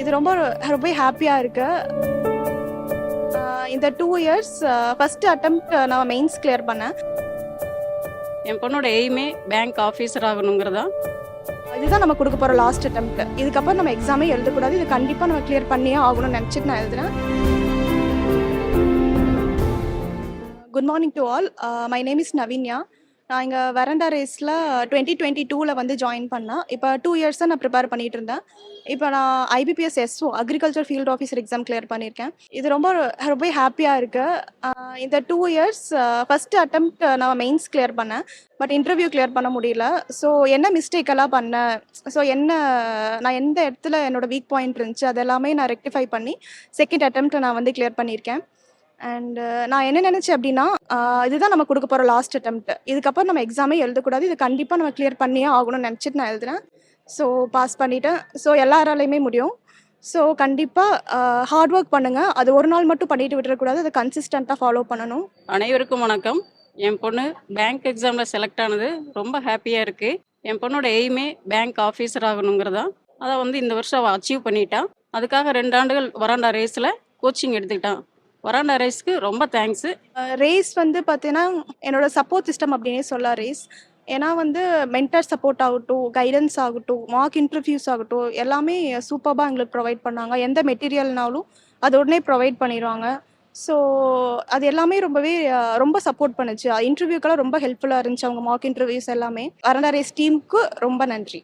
இது ரொம்ப ரொம்ப ஹாப்பியாக இருக்கு. இந்த டூ இயர்ஸ் ஃபர்ஸ்ட் அட்டம்ப்ட் நான் மெயின்ஸ் கிளியர் பண்ணேன். என் பொண்ணோட எய்மே பேங்க் ஆஃபீஸர் ஆகணுங்கிறதா? இதுதான் நம்ம கொடுக்க போகிற லாஸ்ட் அட்டம்ப்ட் இதுக்கப்புறம் நம்ம எக்ஸாமே எழுதக்கூடாது. இது கண்டிப்பாக நம்ம கிளியர் பண்ணியே ஆகணும்னு நினச்சிட்டு நான் எழுதுறேன். Good morning to all my name is Navinya. நான் இங்கே வரண்டா ரேஸில் டுவெண்ட்டி டுவெண்ட்டி டூவில் வந்து ஜாயின் பண்ணேன். இப்போ டூ இயர்ஸாக நான் ப்ரிப்பேர் பண்ணிட்டு இருந்தேன். இப்போ நான் IBPS SO agriculture field officer exam clear பண்ணியிருக்கேன். இது ரொம்ப ரொம்ப ஹாப்பியாக இருக்குது இந்த டூ இயர்ஸ் ஃபஸ்ட் அட்டம்ப்ட் நான் மெயின்ஸ் கிளியர் பண்ணேன். பட் இன்டர்வியூ கிளியர் பண்ண முடியல. ஸோ என்ன மிஸ்டேக் எல்லாம் பண்ணேன்? ஸோ என்ன நான் எந்த இடத்துல என்னோட வீக் பாயிண்ட் இருந்துச்சு அதெல்லாமே நான் ரெக்டிஃபை பண்ணி செகண்ட் அட்டம்ப்ட் நான் வந்து கிளியர் பண்ணியிருக்கேன். அண்டு uh, நான் என்ன நினச்சேன் அப்படின்னா இதுதான் நம்ம கொடுக்க போகிற லாஸ்ட் அட்டம்ப்ட் இதுக்கப்புறம் நம்ம எக்ஸாமே எழுதக்கூடாது. இது கண்டிப்பாக நம்ம கிளியர் பண்ணியே ஆகணும்னு நினச்சிட்டு நான் எழுதுனேன் ஸோ பாஸ் பண்ணிவிட்டேன் ஸோ எல்லாராலையுமே முடியும். ஸோ கண்டிப்பாக ஹார்ட் ஒர்க் பண்ணுங்கள் அது ஒரு நாள் மட்டும் பண்ணிட்டு விட்டுறக்கூடாது. அதை கன்சிஸ்டண்ட்டாக ஃபாலோ பண்ணணும். அனைவருக்கும் வணக்கம். என் பொண்ணு பேங்க் எக்ஸாமில் செலக்ட் ஆனது. ரொம்ப ஹாப்பியாக இருக்குது என் பொண்ணோட எய்மே பேங்க் ஆஃபீஸர் ஆகணுங்கிறதா. அதை வந்து இந்த வருஷம் அவள் அச்சீவ் பண்ணிட்டான் அதுக்காக ரெண்டு ஆண்டுகள் வராண்டா ரேஸில் கோச்சிங் எடுத்துக்கிட்டான் வராண்டா ரேஸ்க்கு ரொம்ப தேங்க்ஸு ரேஸ் வந்து பார்த்தீங்கன்னா என்னோட சப்போர்ட் சிஸ்டம் அப்படின்னே சொல்லலாம் ரேஸ் ஏன்னா வந்து மென்டர் சப்போர்ட் ஆகட்டும் கைடன்ஸ் ஆகட்டும் மார்க் இன்டர்வியூஸ் ஆகட்டும் எல்லாமே சூப்பராக எங்களுக்கு ப்ரொவைட் பண்ணாங்க. எந்த மெட்டீரியல்னாலும் அது உடனே ப்ரொவைட் பண்ணிடுவாங்க. ஸோ அது எல்லாமே ரொம்பவே ரொம்ப சப்போர்ட் பண்ணுச்சு. இன்டர்வியூக்கெல்லாம் ரொம்ப ஹெல்ப்ஃபுல்லாக இருந்துச்சு அவங்க மார்க் இன்டர்வியூஸ் எல்லாமே. வரண்டா ரேஸ் டீமுக்கு ரொம்ப நன்றி.